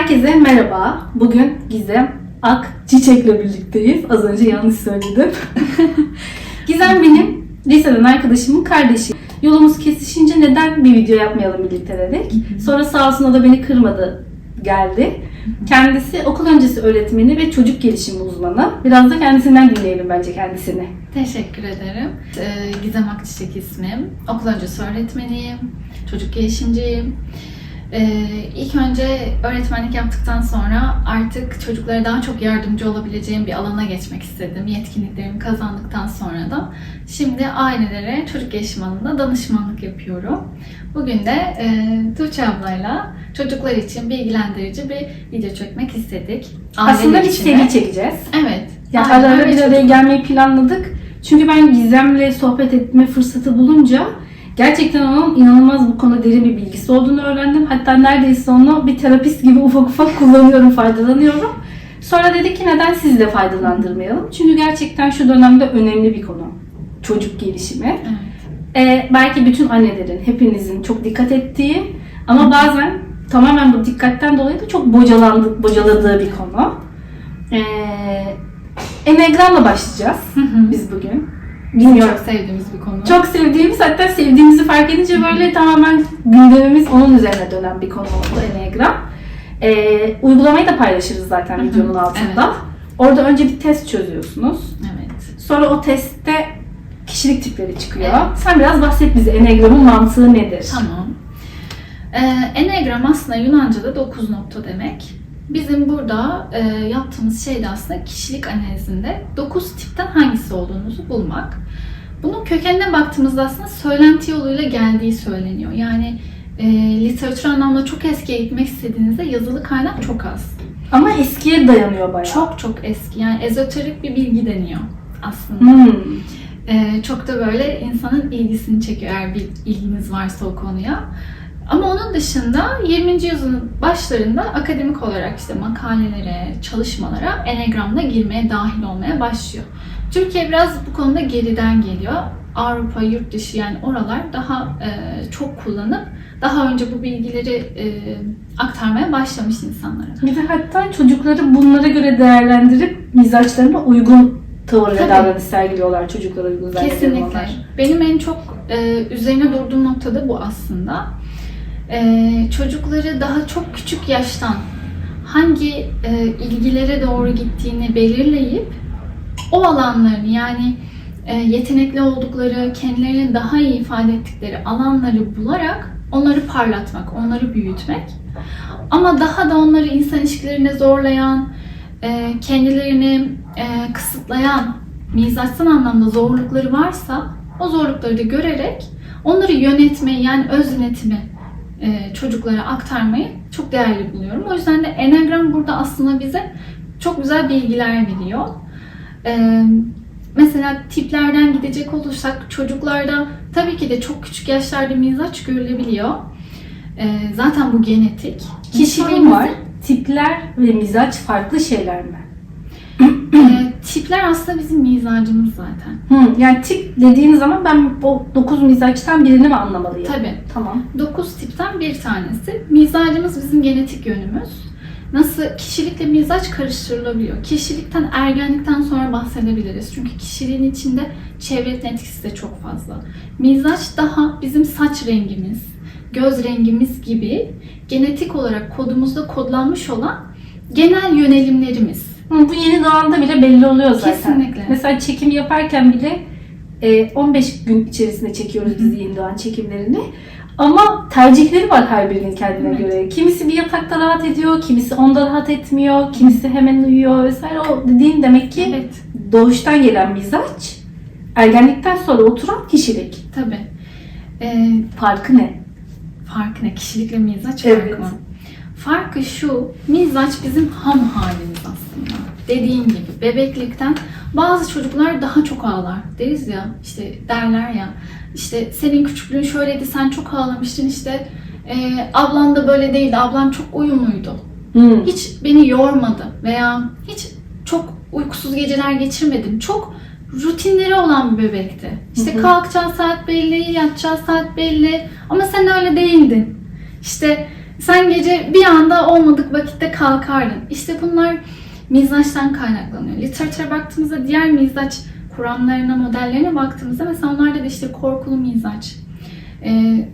Herkese merhaba. Bugün Gizem Ak Çiçek'le birlikteyiz. Az önce yanlış söyledim. Gizem benim liseden arkadaşımın kardeşi. Yolumuz kesişince neden bir video yapmayalım birlikte dedik. Sonra sağ olsun o da beni kırmadı geldi. Kendisi okul öncesi öğretmeni ve çocuk gelişimi uzmanı. Biraz da kendisinden dinleyelim bence kendisini. Teşekkür ederim. Ee, Gizem Akçiçek ismim. Okul öncesi öğretmeniyim. Çocuk gelişimciyim. Ee, ilk önce öğretmenlik yaptıktan sonra artık çocuklara daha çok yardımcı olabileceğim bir alana geçmek istedim. Yetkinliklerimi kazandıktan sonra da şimdi ailelere çocuk gelişim alanında danışmanlık yapıyorum. Bugün de e, Tuğçe ablayla çocuklar için bilgilendirici bir video çekmek istedik. Aslında Aileler bir için de. seri çekeceğiz. Evet. Yani Aileler ara ara ve bir araya gelmeyi planladık. Çünkü ben Gizem'le sohbet etme fırsatı bulunca gerçekten onun inanılmaz bu konuda derin bir bilgisi olduğunu öğrendim. Hatta neredeyse onu bir terapist gibi ufak ufak kullanıyorum, faydalanıyorum. Sonra dedik ki neden sizi de faydalandırmayalım? Çünkü gerçekten şu dönemde önemli bir konu. Çocuk gelişimi. Evet. Ee, belki bütün annelerin, hepinizin çok dikkat ettiği ama bazen tamamen bu dikkatten dolayı da çok bocalandı, bocaladığı bir konu. Ee, Enegram'la başlayacağız biz bugün. Bilmiyorum. çok sevdiğimiz bir konu. Çok sevdiğimiz hatta sevdiğimizi fark edince böyle tamamen gündemimiz onun üzerine dönen bir konu oldu Enneagram. Ee, uygulamayı da paylaşırız zaten videonun altında. evet. Orada önce bir test çözüyorsunuz. Evet. Sonra o testte kişilik tipleri çıkıyor. Evet. Sen biraz bahset bize Enneagram'ın mantığı nedir? Tamam. Ee, Enneagram aslında Yunanca'da 9 nokta demek. Bizim burada e, yaptığımız şey de aslında kişilik analizinde 9 tipten hangisi olduğunuzu bulmak. Bunun kökenine baktığımızda aslında söylenti yoluyla geldiği söyleniyor. Yani e, literatür anlamda çok eskiye gitmek istediğinizde yazılı kaynak çok az. Ama eskiye dayanıyor bayağı. Çok çok eski. Yani ezoterik bir bilgi deniyor aslında. Hmm. Ee, çok da böyle insanın ilgisini çekiyor eğer bir ilginiz varsa o konuya. Ama onun dışında 20. yüzyılın başlarında akademik olarak işte makalelere, çalışmalara Enneagram'da girmeye, dahil olmaya başlıyor. Türkiye biraz bu konuda geriden geliyor. Avrupa, yurt dışı yani oralar daha e, çok kullanıp daha önce bu bilgileri e, aktarmaya başlamış insanlara. Bir de hatta çocukları bunlara göre değerlendirip mizaçlarına uygun tavır ve davranış sergiliyorlar çocuklara uygun Kesinlikle. Benim en çok e, üzerine durduğum nokta da bu aslında. E, çocukları daha çok küçük yaştan hangi e, ilgilere doğru gittiğini belirleyip o alanlarını yani e, yetenekli oldukları, kendilerini daha iyi ifade ettikleri alanları bularak onları parlatmak, onları büyütmek. Ama daha da onları insan ilişkilerine zorlayan, e, kendilerini kısıtlayan, mizaçsal anlamda zorlukları varsa o zorlukları da görerek onları yönetmeyi yani öz yönetimi çocuklara aktarmayı çok değerli buluyorum. O yüzden de Enneagram burada aslında bize çok güzel bilgiler veriyor. E, mesela tiplerden gidecek olursak çocuklarda tabii ki de çok küçük yaşlarda mizaç görülebiliyor. E, zaten bu genetik. Sorun var. Tipler ve mizaç farklı şeyler mi? E, tipler aslında bizim mizacımız zaten. Hı, yani tip dediğin zaman ben o 9 mizaçtan birini mi anlamalıyım? Tabii. Tamam. 9 tipten bir tanesi. Mizacımız bizim genetik yönümüz. Nasıl kişilikle mizaç karıştırılabiliyor. Kişilikten ergenlikten sonra bahsedebiliriz. Çünkü kişiliğin içinde çevrenin etkisi de çok fazla. Mizaç daha bizim saç rengimiz, göz rengimiz gibi genetik olarak kodumuzda kodlanmış olan genel yönelimlerimiz. Hı, bu yeni doğanda bile belli oluyor zaten. Kesinlikle. Mesela çekim yaparken bile e, 15 gün içerisinde çekiyoruz biz yeni doğan çekimlerini. Ama tercihleri var her birinin kendine Evet. göre. Kimisi bir yatakta rahat ediyor, kimisi onda rahat etmiyor, kimisi hemen uyuyor vesaire. O dediğin demek ki Evet, doğuştan gelen mizaç, ergenlikten sonra oturan kişilik. tabii. Ee, Farkı ne? farkı ne? Kişilikle mizaç Evet. farkı mı? Farkı şu, mizaç bizim ham halimiz aslında. Dediğin gibi bebeklikten bazı çocuklar daha çok ağlar. Deriz ya, işte derler ya, işte senin küçüklüğün şöyleydi, sen çok ağlamıştın, işte e, ablan da böyle değildi, ablam çok uyumluydu. Hmm. Hiç beni yormadı veya hiç çok uykusuz geceler geçirmedim. Çok rutinleri olan bir bebekti. İşte kalkacağı saat belli, yatacağı saat belli ama sen öyle değildin. İşte Sen gece bir anda olmadık vakitte kalkardın. İşte bunlar mizaçtan kaynaklanıyor. Literatüre baktığımızda diğer mizaç kuramlarına, modellerine baktığımızda mesela onlarda da işte korkulu mizaç, e,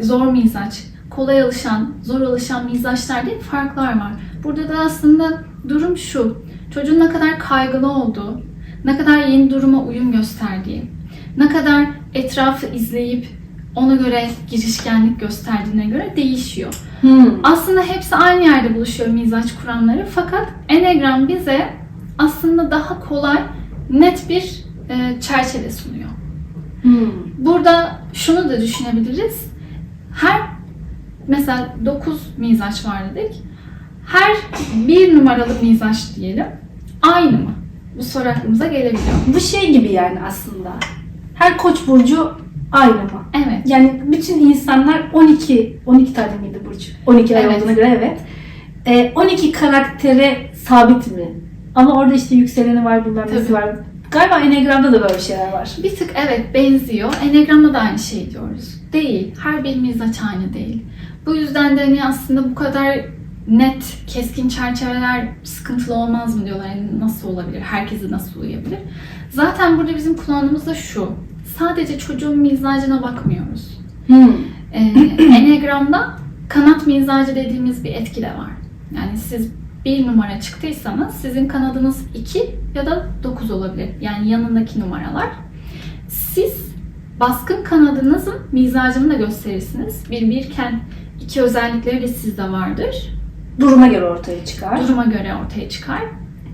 zor mizaç, kolay alışan, zor alışan mizaçlar diye farklar var. Burada da aslında durum şu. Çocuğun ne kadar kaygılı olduğu, ne kadar yeni duruma uyum gösterdiği, ne kadar etrafı izleyip ona göre girişkenlik gösterdiğine göre değişiyor. Hmm. Aslında hepsi aynı yerde buluşuyor mizaç kuramları fakat Enneagram bize aslında daha kolay, net bir e, çerçeve sunuyor. Hmm. Burada şunu da düşünebiliriz. Her mesela 9 mizaç var dedik. Her bir numaralı mizaç diyelim. Aynı mı? Bu soru aklımıza gelebiliyor. Bu şey gibi yani aslında. Her koç burcu aynı? Evet. Yani bütün insanlar 12, 12 tane miydi burcu? 12 ay Evet. olduğuna göre evet. Ee, 12 karaktere sabit mi? Ama orada işte yükseleni var, bilmem nesi var. Galiba Enneagram'da da böyle şeyler var. Bir tık evet benziyor. Enneagram'da da aynı şey diyoruz. Değil. Her bir mizaç aynı değil. Bu yüzden de hani aslında bu kadar net, keskin çerçeveler sıkıntılı olmaz mı diyorlar. Yani nasıl olabilir? Herkese nasıl uyabilir? Zaten burada bizim kullandığımız da şu. Sadece çocuğun mizacına bakmıyoruz. Hmm. Ee, Enneagram'da kanat mizacı dediğimiz bir etki de var. Yani siz bir numara çıktıysanız sizin kanadınız 2 ya da 9 olabilir. Yani yanındaki numaralar. Siz baskın kanadınızın mizacını da gösterirsiniz. Bir birken iki özellikleri de sizde vardır. Duruma göre ortaya çıkar. Duruma göre ortaya çıkar.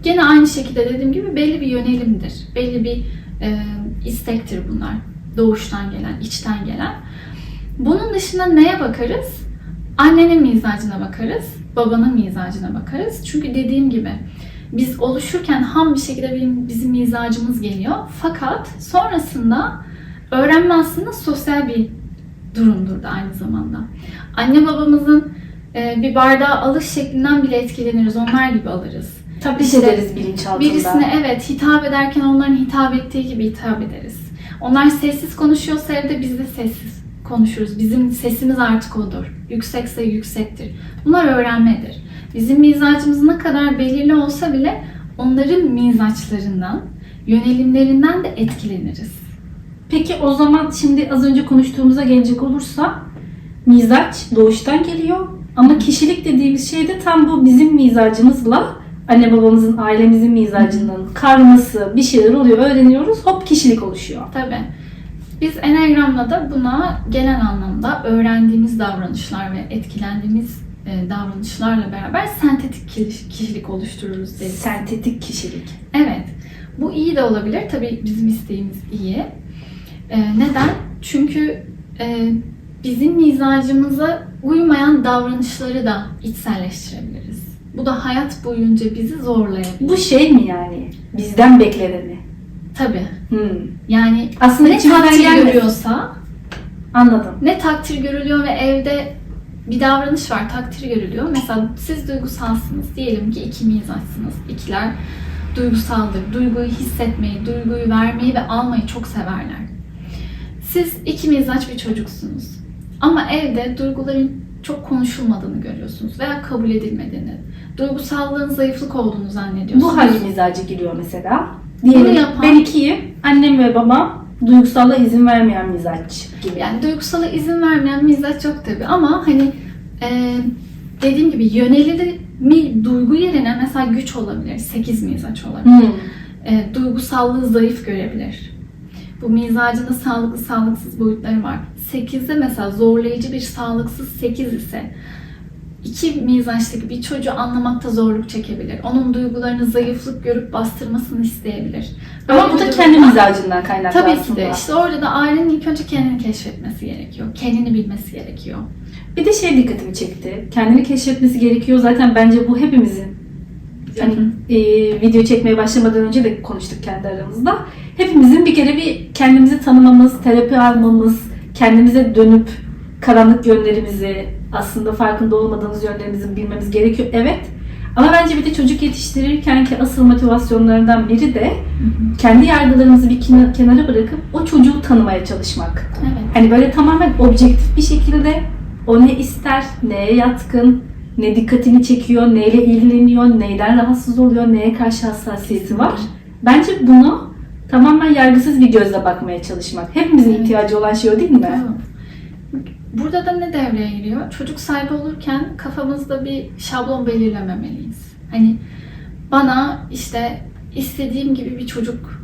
Gene aynı şekilde dediğim gibi belli bir yönelimdir. Belli bir e, istektir bunlar. Doğuştan gelen, içten gelen. Bunun dışında neye bakarız? Annenin mizacına bakarız, babanın mizacına bakarız. Çünkü dediğim gibi biz oluşurken ham bir şekilde bizim, mizacımız geliyor. Fakat sonrasında öğrenme aslında sosyal bir durumdur da aynı zamanda. Anne babamızın e, bir bardağı alış şeklinden bile etkileniriz. Onlar gibi alırız. Tabii İşte ederiz bilinçaltında. Birisine evet hitap ederken onların hitap ettiği gibi hitap ederiz. Onlar sessiz konuşuyorsa evde biz de sessiz konuşuruz. Bizim sesimiz artık odur. Yüksekse yüksektir. Bunlar öğrenmedir. Bizim mizacımız ne kadar belirli olsa bile onların mizaçlarından, yönelimlerinden de etkileniriz. Peki o zaman şimdi az önce konuştuğumuza gelecek olursa mizaç doğuştan geliyor ama kişilik dediğimiz şey de tam bu bizim mizacımızla anne babamızın ailemizin mizacının karması bir şeyler oluyor öğreniyoruz hop kişilik oluşuyor. Tabii. Biz Enneagram'la da buna genel anlamda öğrendiğimiz davranışlar ve etkilendiğimiz e, davranışlarla beraber sentetik kişilik oluştururuz deriz. Sentetik kişilik. Evet. Bu iyi de olabilir. Tabii bizim isteğimiz iyi. Ee, neden? Çünkü e, bizim mizacımıza uymayan davranışları da içselleştirebiliriz. Bu da hayat boyunca bizi zorlayabilir. Bu şey mi yani? Bizden bekleneni. Tabii. Hmm. Yani Aslında ne takdir gelmesin. görüyorsa, Anladım. ne takdir görülüyor ve evde bir davranış var, takdir görülüyor. Mesela siz duygusalsınız. Diyelim ki iki mizaçsınız. İkiler duygusaldır. Duyguyu hissetmeyi, duyguyu vermeyi ve almayı çok severler. Siz iki mizaç bir çocuksunuz. Ama evde duyguların çok konuşulmadığını görüyorsunuz veya kabul edilmediğini. Duygusallığın zayıflık olduğunu zannediyorsunuz. Bu hangi mizacı giriyor mesela? Diyelim yapan- ben ikiyim. Annem ve babam duygusalla izin vermeyen mizaç gibi. Yani duygusala izin vermeyen mizaç yok tabi ama hani e, dediğim gibi yönelili mi duygu yerine mesela güç olabilir, 8 mizaç olabilir. Hmm. E, duygusallığı zayıf görebilir. Bu mizacında sağlıklı sağlıksız boyutları var. 8'de mesela zorlayıcı bir sağlıksız 8 ise iki mizaçtaki bir çocuğu anlamakta zorluk çekebilir. Onun duygularını zayıflık görüp bastırmasını isteyebilir. Ama Böyle bu da kendi mizacından kaynaklı Tabii ki aslında. de. İşte orada da ailenin ilk önce kendini keşfetmesi gerekiyor. Kendini bilmesi gerekiyor. Bir de şey dikkatimi çekti. Kendini keşfetmesi gerekiyor. Zaten bence bu hepimizin hani e, video çekmeye başlamadan önce de konuştuk kendi aramızda. Hepimizin bir kere bir kendimizi tanımamız, terapi almamız, kendimize dönüp karanlık yönlerimizi, aslında farkında olmadığımız yönlerimizi bilmemiz gerekiyor. Evet. Ama bence bir de çocuk yetiştirirken ki asıl motivasyonlarından biri de kendi yargılarımızı bir kena- kenara bırakıp o çocuğu tanımaya çalışmak. Evet. Hani böyle tamamen objektif bir şekilde O ne ister, neye yatkın, ne dikkatini çekiyor, neyle ilgileniyor, neyden rahatsız oluyor, neye karşı hassasiyeti var. Bence bunu tamamen yargısız bir gözle bakmaya çalışmak. Hepimizin Evet. ihtiyacı olan şey o değil mi? Tamam. Burada da ne devreye giriyor? Çocuk sahibi olurken kafamızda bir şablon belirlememeliyiz. Hani bana işte istediğim gibi bir çocuk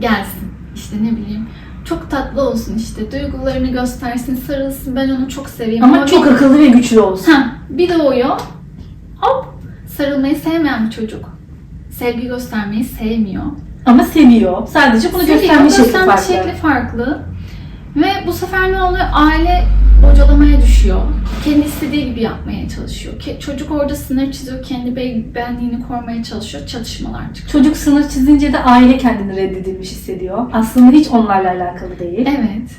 gelsin. İşte ne bileyim çok tatlı olsun işte duygularını göstersin, sarılsın, ben onu çok seveyim. Ama çok bir, akıllı ve güçlü olsun. ha, bir doğuyor, hop sarılmayı sevmeyen bir çocuk. Sevgi göstermeyi sevmiyor. Ama seviyor. Sadece bunu gösterme şekli farklı. şekli farklı. Ve bu sefer ne oluyor? Aile bocalamaya düşüyor. Kendi istediği gibi yapmaya çalışıyor. Ke- Çocuk orada sınır çiziyor, kendi be- benliğini korumaya çalışıyor. Çatışmalar çıkıyor. Çocuk sınır çizince de aile kendini reddedilmiş hissediyor. Aslında hiç onlarla alakalı değil. Evet.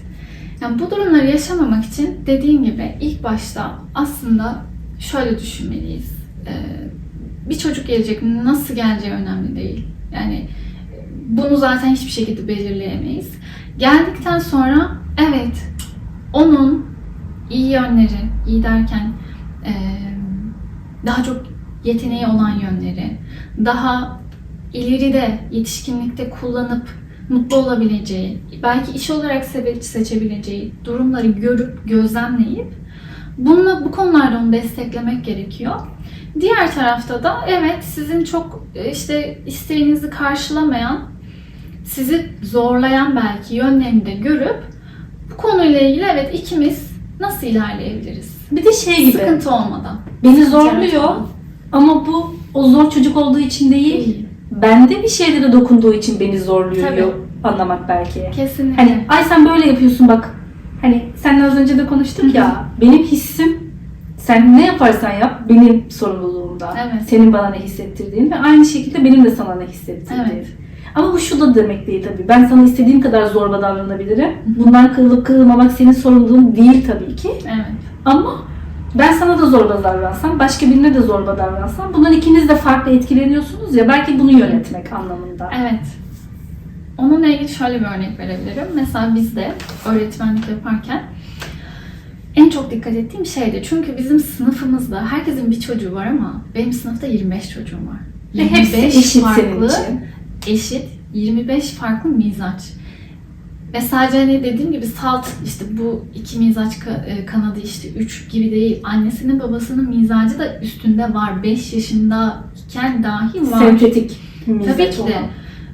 Yani bu durumları yaşamamak için dediğim gibi ilk başta aslında şöyle düşünmeliyiz. Ee, bir çocuk gelecek, nasıl geleceği önemli değil. Yani bunu zaten hiçbir şekilde belirleyemeyiz. Geldikten sonra evet onun iyi yönleri, iyi derken eee, daha çok yeteneği olan yönleri, daha ileride yetişkinlikte kullanıp mutlu olabileceği, belki iş olarak seçebileceği durumları görüp gözlemleyip bununla bu konularda onu desteklemek gerekiyor. Diğer tarafta da evet sizin çok e, işte isteğinizi karşılamayan, sizi zorlayan belki yönlerini de görüp bu konuyla ilgili evet ikimiz nasıl ilerleyebiliriz? Bir de şey gibi. Sıkıntı olmadan. Beni zorluyor ama bu o zor çocuk olduğu için değil. Değil. Bende bir şeylere dokunduğu için beni zorluyor Tabii. anlamak belki. Kesinlikle. Hani ay sen böyle yapıyorsun bak. Hani seninle az önce de konuştuk ya. Benim hissim sen ne yaparsan yap benim sorumluluğumda. Evet. Senin bana ne hissettirdiğin ve aynı şekilde benim de sana ne hissettirdiğim. Evet. Ama bu şu da demek değil tabii. Ben sana istediğim kadar zorba davranabilirim. Bundan kırılıp kırılmamak senin sorumluluğun değil tabii ki. Evet. Ama ben sana da zorba davransam, başka birine de zorba davransam bundan ikiniz de farklı etkileniyorsunuz ya belki bunu yönetmek anlamında. Evet. Onunla ilgili şöyle bir örnek verebilirim. Mesela bizde öğretmenlik yaparken en çok dikkat ettiğim şeydi. Çünkü bizim sınıfımızda herkesin bir çocuğu var ama benim sınıfta 25 çocuğum var. Ve hepsi eşit senin için. Eşit 25 farklı mizaç. Ve sadece hani dediğim gibi salt işte bu iki mizaç e, kanadı işte üç gibi değil. Annesinin babasının mizacı da üstünde var. 5 yaşındayken dahi var. Sentetik Tabii mizaç ki de. olan.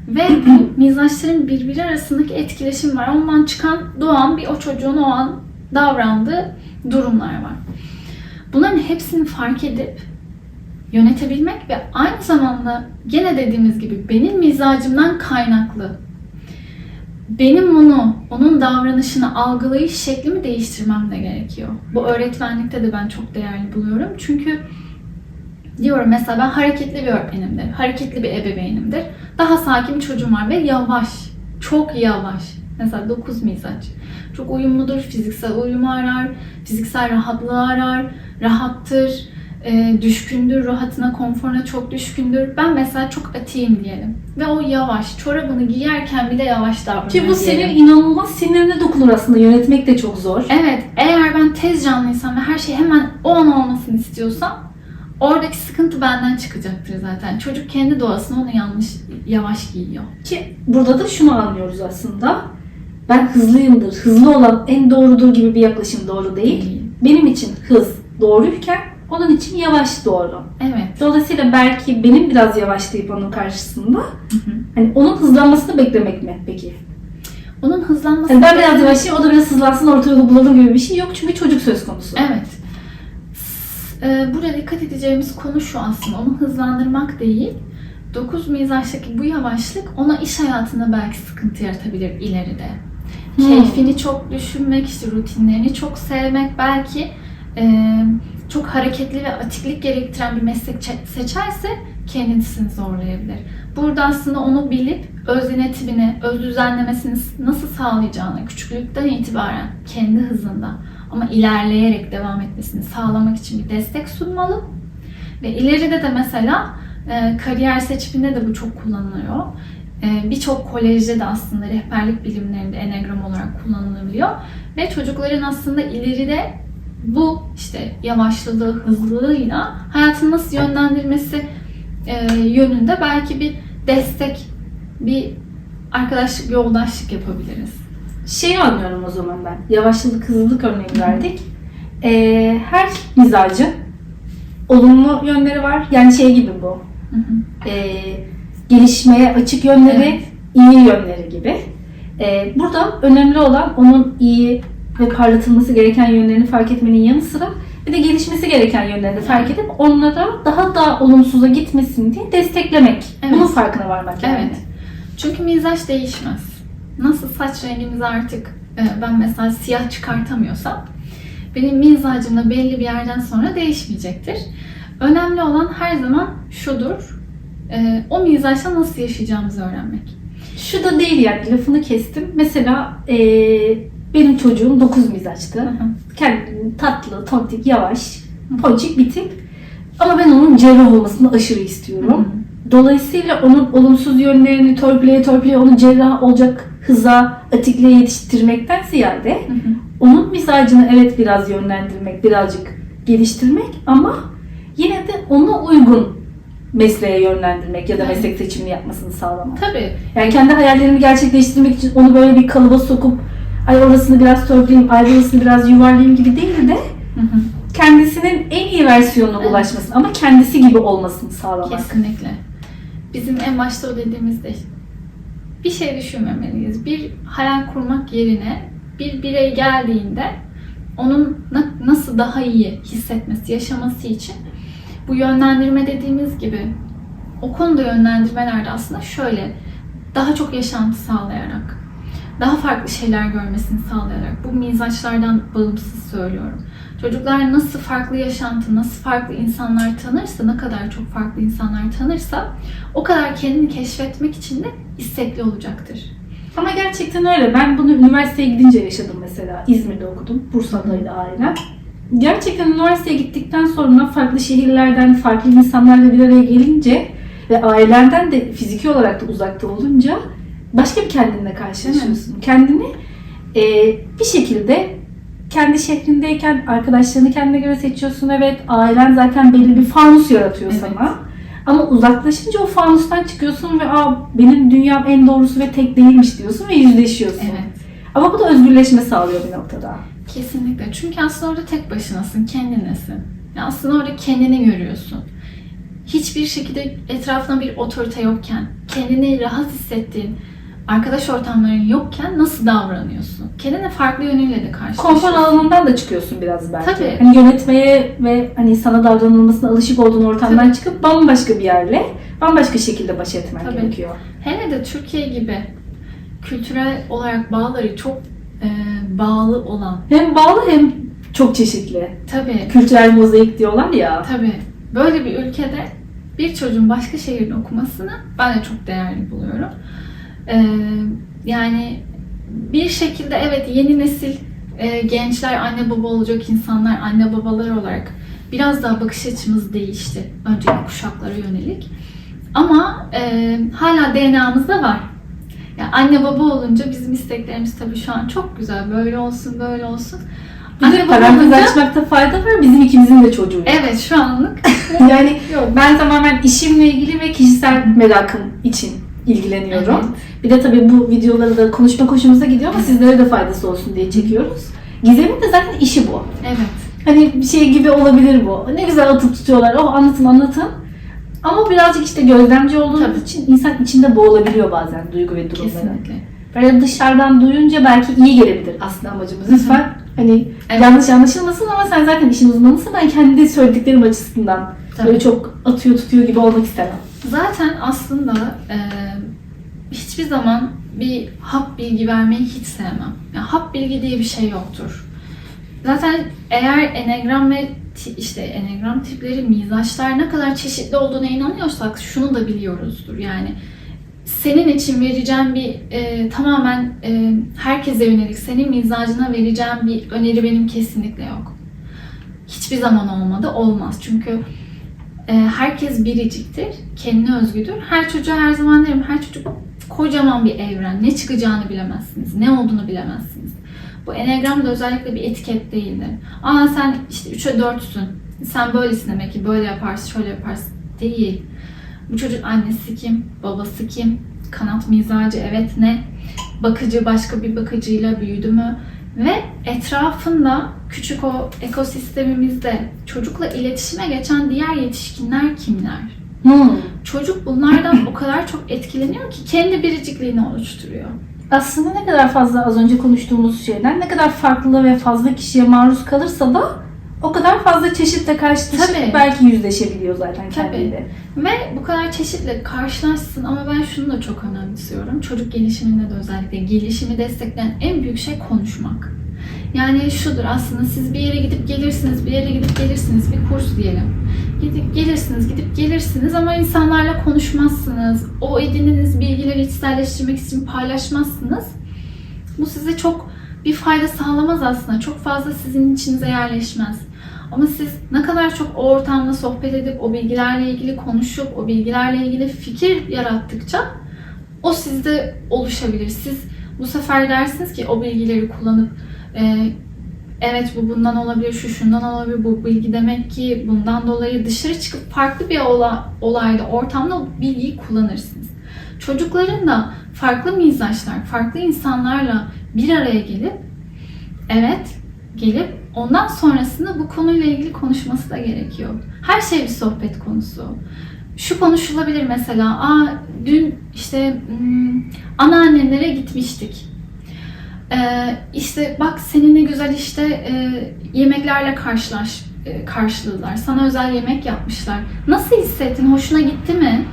Ve bu mizaçların birbiri arasındaki etkileşim var. Ondan çıkan, doğan bir o çocuğun o an davrandığı durumlar var. Bunların hepsini fark edip yönetebilmek ve aynı zamanda gene dediğimiz gibi benim mizacımdan kaynaklı benim onu, onun davranışını algılayış şeklimi değiştirmem de gerekiyor. Bu öğretmenlikte de ben çok değerli buluyorum. Çünkü diyorum mesela ben hareketli bir öğretmenimdir, hareketli bir ebeveynimdir. Daha sakin çocuğum var ve yavaş, çok yavaş. Mesela 9 mizaç. Çok uyumludur, fiziksel uyumu arar, fiziksel rahatlığı arar, rahattır, e, düşkündür, rahatına, konforuna çok düşkündür. Ben mesela çok atiyim diyelim. Ve o yavaş, çorabını giyerken bile yavaş davranıyor Ki bu diyelim. senin inanılmaz sinirine dokunur aslında. Yönetmek de çok zor. Evet, eğer ben tez canlıysam ve her şey hemen o an olmasını istiyorsam oradaki sıkıntı benden çıkacaktır zaten. Çocuk kendi doğasını onu yanlış, yavaş giyiyor. Ki burada da şunu anlıyoruz aslında. Ben hızlıyımdır, hızlı olan en doğrudur gibi bir yaklaşım doğru. Değil. Benim için hız doğruyken onun için yavaş doğru. Evet. Dolayısıyla belki benim biraz yavaşlayıp onun karşısında hani onun hızlanmasını beklemek mi peki? Onun hızlanması... Yani ben biraz yavaşlayayım, o da biraz hızlansın, orta yolu bulalım gibi bir şey yok çünkü çocuk söz konusu. Evet. S- e, Burada dikkat edeceğimiz konu şu aslında. Onu hızlandırmak değil. 9 mizaçtaki bu yavaşlık ona iş hayatında belki sıkıntı yaratabilir ileride. Hmm. Keyfini çok düşünmek, işte rutinlerini çok sevmek belki e, çok hareketli ve atiklik gerektiren bir meslek çe- seçerse kendisini zorlayabilir. Burada aslında onu bilip öz denetimini, öz düzenlemesini nasıl sağlayacağını küçüklükten itibaren kendi hızında ama ilerleyerek devam etmesini sağlamak için bir destek sunmalı. Ve ileride de mesela e, kariyer seçiminde de bu çok kullanılıyor. E, Birçok kolejde de aslında rehberlik bilimlerinde enegram olarak kullanılabiliyor. Ve çocukların aslında ileride bu işte yavaşlılığı, hızlılığıyla hayatını nasıl yönlendirmesi e, yönünde belki bir destek, bir arkadaşlık, yoldaşlık yapabiliriz. Şeyi anlıyorum o zaman ben. Yavaşlılık, hızlılık örneği verdik. Ee, her mizacın olumlu yönleri var. Yani şey gibi bu. Hı hı. Ee, gelişmeye açık yönleri, Evet. iyi yönleri gibi. Ee, burada önemli olan onun iyi ve parlatılması gereken yönlerini fark etmenin yanı sıra bir de gelişmesi gereken yönlerini fark edip onlara daha da olumsuza gitmesin diye desteklemek. Evet. Bunun farkına varmak yani. Evet. Çünkü mizaç değişmez. Nasıl saç rengimizi artık e, ben mesela siyah çıkartamıyorsam benim mizacım da belli bir yerden sonra değişmeyecektir. Önemli olan her zaman şudur. e, O mizaçla nasıl yaşayacağımızı öğrenmek. Şu da değil yani lafını kestim. Mesela eee, benim çocuğum 9 mizaçtı. Kendi tatlı, tontik, yavaş, ponçik bir tip. Ama ben onun cerrah olmasını aşırı istiyorum. Dolayısıyla onun olumsuz yönlerini torpileye torpileye onu cerrah olacak hıza, atikliğe yetiştirmekten ziyade Hı hı. onun mizacını evet biraz yönlendirmek, birazcık geliştirmek ama yine de ona uygun mesleğe yönlendirmek ya da meslek seçimini yapmasını sağlamak. Tabii. Yani kendi hayallerini gerçekleştirmek için onu böyle bir kalıba sokup ay orasını biraz törpüleyeyim, ay burasını biraz yuvarlayayım gibi değil de Hı hı. kendisinin en iyi versiyonuna Evet. ulaşmasını ama kendisi gibi olmasını sağlamak. Kesinlikle. Bizim en başta o dediğimizde bir şey düşünmemeliyiz. Bir hayal kurmak yerine bir birey geldiğinde onun na- nasıl daha iyi hissetmesi, yaşaması için bu yönlendirme dediğimiz gibi o konuda yönlendirmelerde aslında şöyle daha çok yaşantı sağlayarak, daha farklı şeyler görmesini sağlayarak bu mizaçlardan bağımsız söylüyorum. Çocuklar nasıl farklı yaşantı, nasıl farklı insanlar tanırsa, ne kadar çok farklı insanlar tanırsa o kadar kendini keşfetmek için de istekli olacaktır. Ama gerçekten öyle. Ben bunu üniversiteye gidince yaşadım mesela. İzmir'de okudum. Bursa'daydı ailem. Gerçekten üniversiteye gittikten sonra farklı şehirlerden farklı insanlarla bir araya gelince ve ailenden de fiziki olarak da uzakta olunca başka bir kendinle karşılaşıyorsun. Kendini e, bir şekilde kendi şehrindeyken arkadaşlarını kendine göre seçiyorsun. Evet ailen zaten belli bir fanus yaratıyor Evet. sana. Ama uzaklaşınca o fanustan çıkıyorsun ve Aa, benim dünyam en doğrusu ve tek değilmiş diyorsun ve yüzleşiyorsun. Evet. Ama bu da özgürleşme sağlıyor bir noktada. Kesinlikle. Çünkü aslında orada tek başınasın, kendinlesin. Yani aslında orada kendini görüyorsun. Hiçbir şekilde etrafında bir otorite yokken, kendini rahat hissettiğin, arkadaş ortamların yokken nasıl davranıyorsun? Kendine farklı yönüyle de karşılaşıyorsun. Konfor alanından da çıkıyorsun biraz belki. Tabii. Hani yönetmeye ve hani sana davranılmasına alışık olduğun ortamdan çıkıp bambaşka bir yerle bambaşka şekilde baş etmen Tabii. gerekiyor. Hele de Türkiye gibi kültürel olarak bağları çok e, bağlı olan. Hem bağlı hem çok çeşitli. Tabii, Kültürel mozaik diyorlar ya. tabii. Böyle bir ülkede bir çocuğun başka şehirde okumasını ben de çok değerli buluyorum. E, yani bir şekilde evet yeni nesil e, gençler anne baba olacak insanlar anne babalar olarak biraz daha bakış açımız değişti önceki kuşaklara yönelik. Ama e, hala DNA'mızda var. Yani anne baba olunca bizim isteklerimiz tabii şu an çok güzel. Böyle olsun, böyle olsun. Bir de parantez açmakta fayda var. Bizim ikimizin de çocuğu. evet şu anlık yani yok. ben tamamen işimle ilgili ve kişisel merakım için ilgileniyorum. Evet. Bir de tabii bu videoları da konuşma hoşumuza gidiyor ama sizlere de faydası olsun diye çekiyoruz. Gizem'in de zaten işi bu. Evet. Hani bir şey gibi olabilir bu. Ne güzel atıp tutuyorlar. Oh anlatın anlatın. Ama birazcık işte gözlemci olduğumuz Tabii. için insan içinde boğulabiliyor bazen duygu ve durumları. Kesinlikle. Böyle dışarıdan duyunca belki iyi gelebilir aslında amacımız. Lütfen hani Evet. yanlış anlaşılmasın ama sen zaten işin uzmanısın. Ben kendi söylediklerim açısından Tabii. böyle çok atıyor tutuyor gibi olmak istemem. Zaten aslında e, hiçbir zaman bir hap bilgi vermeyi hiç sevmem. Yani hap bilgi diye bir şey yoktur. Zaten eğer enegram ve işte enegram tipleri, mizaçlar ne kadar çeşitli olduğuna inanıyorsak şunu da biliyoruzdur. Yani senin için vereceğim bir e, tamamen e, herkese yönelik senin mizacına vereceğim bir öneri benim kesinlikle yok. Hiçbir zaman olmadı, olmaz. Çünkü e, herkes biriciktir, kendine özgüdür. Her çocuğa her zaman derim, her çocuk kocaman bir evren. Ne çıkacağını bilemezsiniz, ne olduğunu bilemezsiniz. Bu Enneagram da özellikle bir etiket değildir. Aa sen işte 3'e 4'sün. Sen böylesin demek ki böyle yaparsın, şöyle yaparsın. Değil. Bu çocuk annesi kim, babası kim, kanat mizacı evet ne, bakıcı başka bir bakıcıyla büyüdü mü ve etrafında küçük o ekosistemimizde çocukla iletişime geçen diğer yetişkinler kimler? Hmm. Çocuk bunlardan o kadar çok etkileniyor ki kendi biricikliğini oluşturuyor. Aslında ne kadar fazla az önce konuştuğumuz şeyler ne kadar farklı ve fazla kişiye maruz kalırsa da o kadar fazla çeşitle karşılaşıp Tabii. belki yüzleşebiliyor zaten kendiyle. Ve bu kadar çeşitli karşılaşsın ama ben şunu da çok önemsiyorum. Çocuk gelişiminde de özellikle gelişimi destekleyen en büyük şey konuşmak. Yani şudur aslında siz bir yere gidip gelirsiniz, bir yere gidip gelirsiniz, bir kurs diyelim. Gidip gelirsiniz, gidip gelirsiniz ama insanlarla konuşmazsınız. O edindiğiniz bilgileri içselleştirmek için paylaşmazsınız. Bu size çok bir fayda sağlamaz aslında. Çok fazla sizin içinize yerleşmez. Ama siz ne kadar çok o ortamda sohbet edip o bilgilerle ilgili konuşup o bilgilerle ilgili fikir yarattıkça o sizde oluşabilir. Siz bu sefer dersiniz ki o bilgileri kullanıp e, evet bu bundan olabilir, şu şundan olabilir, bu bilgi demek ki bundan dolayı dışarı çıkıp farklı bir ola, olayda, ortamda bilgiyi kullanırsınız. Çocukların da farklı mizaçlar, farklı insanlarla bir araya gelip evet gelip ondan sonrasında bu konuyla ilgili konuşması da gerekiyor. Her şey bir sohbet konusu. Şu konuşulabilir mesela. Aa dün işte hmm, anneannelere gitmiştik. Ee, işte bak senin ne güzel işte e, yemeklerle karşılaş e, karşıladılar. Sana özel yemek yapmışlar. Nasıl hissettin? Hoşuna gitti mi?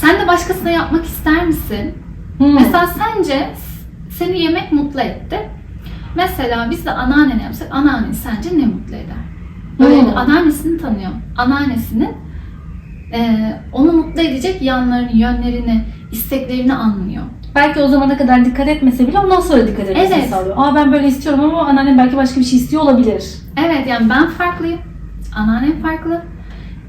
Sen de başkasına yapmak ister misin? Hmm. Mesela sence seni yemek mutlu etti. Mesela biz de anneannene yapsak anneannen sence ne mutlu eder? Böyle Hmm. anneannesini tanıyor. Anneannesinin e, onu mutlu edecek yanlarını, yönlerini, isteklerini anlıyor. Belki o zamana kadar dikkat etmese bile ondan sonra dikkat etmesini Evet. sağlıyor. Aa ben böyle istiyorum ama anneannem belki başka bir şey istiyor olabilir. Evet yani ben farklıyım. Anneannem farklı.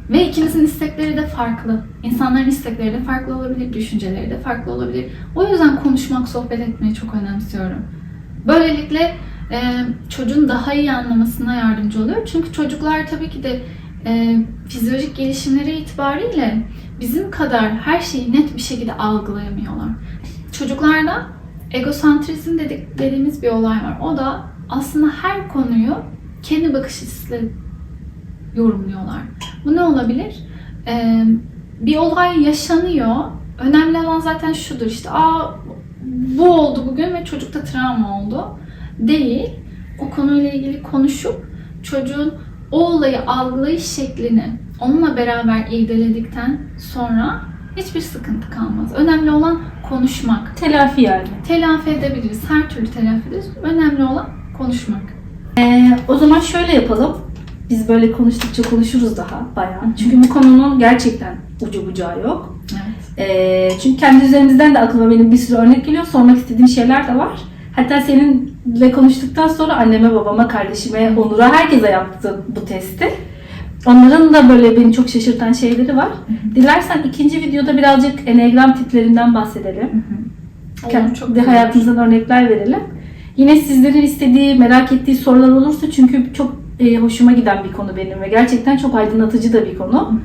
Ve ikimizin istekleri de farklı. İnsanların istekleri de farklı olabilir, düşünceleri de farklı olabilir. O yüzden konuşmak, sohbet etmeyi çok önemsiyorum. Böylelikle e, çocuğun daha iyi anlamasına yardımcı oluyor. Çünkü çocuklar tabii ki de e, fizyolojik gelişimleri itibariyle bizim kadar her şeyi net bir şekilde algılayamıyorlar. Çocuklarda egosantrizm dedik, dediğimiz bir olay var. O da aslında her konuyu kendi bakış açısıyla yorumluyorlar. Bu ne olabilir? Ee, bir olay yaşanıyor. Önemli olan zaten şudur işte. Aa bu oldu bugün ve çocukta travma oldu. Değil. O konuyla ilgili konuşup çocuğun o olayı algılayış şeklini onunla beraber irdeledikten sonra hiçbir sıkıntı kalmaz. Önemli olan konuşmak. Telafi yani. Telafi edebiliriz. Her türlü telafi ederiz. Önemli olan konuşmak. Ee, o zaman şöyle yapalım. Biz böyle konuştukça konuşuruz daha bayağı. Çünkü bu konunun gerçekten ucu bucağı yok. Evet. Ee, çünkü kendi üzerimizden de aklıma benim bir sürü örnek geliyor. Sormak istediğim şeyler de var. Hatta seninle konuştuktan sonra anneme, babama, kardeşime, Onur'a, herkese yaptım bu testi. Onların da böyle beni çok şaşırtan şeyleri var. Dilersen ikinci videoda birazcık Enneagram tiplerinden bahsedelim. Kendi çok güzel. hayatımızdan örnekler verelim. Yine sizlerin istediği, merak ettiği sorular olursa çünkü çok e, hoşuma giden bir konu benim ve gerçekten çok aydınlatıcı da bir konu.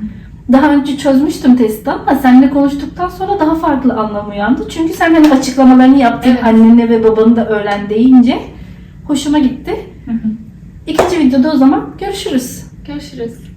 Daha önce çözmüştüm testi ama seninle konuştuktan sonra daha farklı anlam uyandı. Çünkü sen hani açıklamalarını yaptın Evet. annene ve babanı da öğren deyince hoşuma gitti. Hı hı. İkinci videoda o zaman görüşürüz. Görüşürüz.